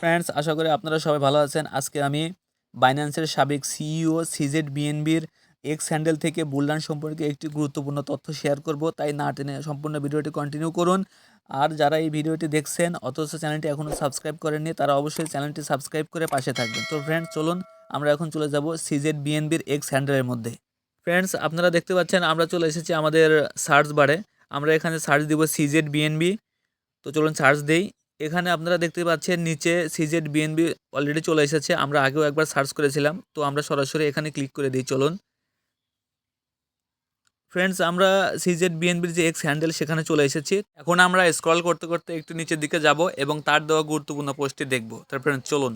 Friends আশা করি আপনারা সবাই ভালো আছেন। আজকে আমি বাইন্যান্সের সাবেক সিইও সিজেড বিএনবির এক্স হ্যান্ডেল থেকে বুলডান সম্পর্কে একটি গুরুত্বপূর্ণ তথ্য শেয়ার করব। তাই না টেনে সম্পূর্ণ ভিডিওটি কন্টিনিউ করুন। আর যারা এই ভিডিওটি দেখছেন, অথচ চ্যানেলটি এখনও সাবস্ক্রাইব করেননি, তারা অবশ্যই চ্যানেলটি সাবস্ক্রাইব করে পাশে থাকবেন। তো ফ্রেন্ডস চলুন, আমরা এখন চলে যাব সিজেড বিএনবির এক্স হ্যান্ডেলের মধ্যে। ফ্রেন্ডস আপনারা দেখতে পাচ্ছেন, আমরা চলে এসেছি আমাদের সার্চ বারে আমরা এখানে সার্চ দিব সিজেড বিএনবি তো চলুন সার্চ দেই। এখানে আপনারা দেখতে পাচ্ছেন নিচে সিজেড বিএনবি অলরেডি চলে এসেছে, আমরা আগেও একবার সার্চ করেছিলাম, তো আমরা সরাসরি এখানে ক্লিক করে দিই, চলুন। ফ্রেন্ডস আমরা সিজেড বিএনবির যে এক্স হ্যান্ডেল সেখানে চলে এসেছি। এখন আমরা স্ক্রল করতে করতে একটু নিচের দিকে যাব এবং তার দেওয়া গুরুত্বপূর্ণ পোস্টটি দেখব। তার ফ্রেন্ডস চলুন।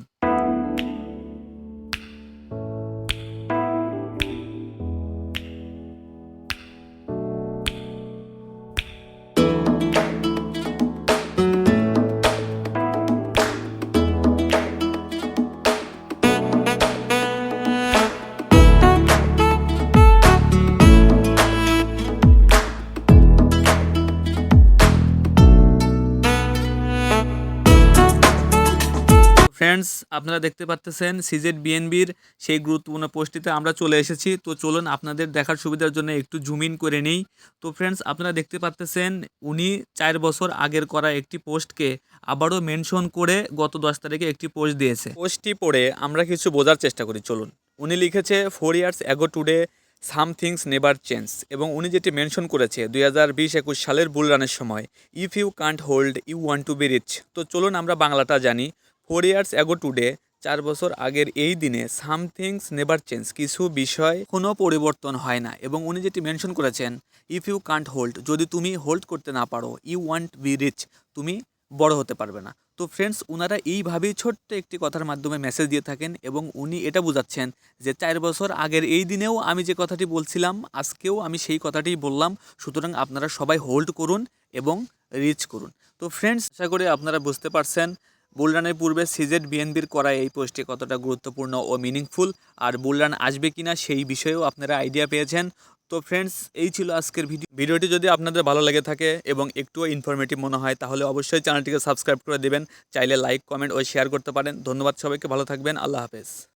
ফ্রেন্ডস আপনারা দেখতে পাচ্তেছেন সিজেড বিএনবির সেই গুরুত্বপূর্ণ পোস্টটিতে আমরা চলে এসেছি। তো চলুন আপনাদের দেখার সুবিধার জন্য একটু জুম ইন করে নেই। তো ফ্রেন্ডস আপনারা দেখতে পাচ্তেছেন উনি চার বছর আগের করা একটি পোস্টকে আবারও মেনশন করে গত দশ তারিখে একটি পোস্ট দিয়েছে। পোস্টটি পড়ে আমরা কিছু বোঝার চেষ্টা করি, চলুন। উনি লিখেছে four years ago today some things never change এবং উনি যেটি মেনশন করেছে, দুই হাজার বিশ একুশ সালের বুল রানের সময় if you can't hold you want to be rich তো চলুন আমরা বাংলাটা জানি। ফোর ইয়ার্স অ্যাগো টুডে চার বছর আগের এই দিনে সামথিংস নেভার চেঞ্জ কিছু বিষয় কোনো পরিবর্তন হয় না। এবং উনি যেটি মেনশন করেছেন ইফ ইউ কান্ট হোল্ড যদি তুমি হোল্ড করতে না পারো ইউ ওয়ান্ট বি রিচ তুমি বড় হতে পারবে না। তো ফ্রেন্ডস ওনারা এইভাবেই ছোট্ট একটি কথার মাধ্যমে মেসেজ দিয়ে থাকেন এবং উনি এটা বোঝাচ্ছেন যে চার বছর আগের এই দিনেও আমি যে কথাটি বলছিলাম, আজকেও আমি সেই কথাটিই বললাম, সুতরাং আপনারা সবাই হোল্ড করুন এবং রিচ করুন। তো ফ্রেন্ডস আশা করি আপনারা বুঝতে পারছেন বুলরানের পূর্বে সিজেড বিএনবির করা এই পোস্টটি কতটা গুরুত্বপূর্ণ ও মিনিংফুল আর বুলরান আসবে কিনা সেই বিষয়েও আপনারা আইডিয়া পেয়েছেন। তো ফ্রেন্ডস এই ছিল আজকের ভিডিও। ভিডিওটি যদি আপনাদের ভালো লেগে থাকে এবং একটুও ইনফরমেটিভ মনে হয়, তাহলে অবশ্যই চ্যানেলটিকে সাবস্ক্রাইব করে দেবেন। চাইলে লাইক কমেন্ট ও শেয়ার করতে পারেন। ধন্যবাদ সবাইকে, ভালো থাকবেন। আল্লাহ হাফেজ।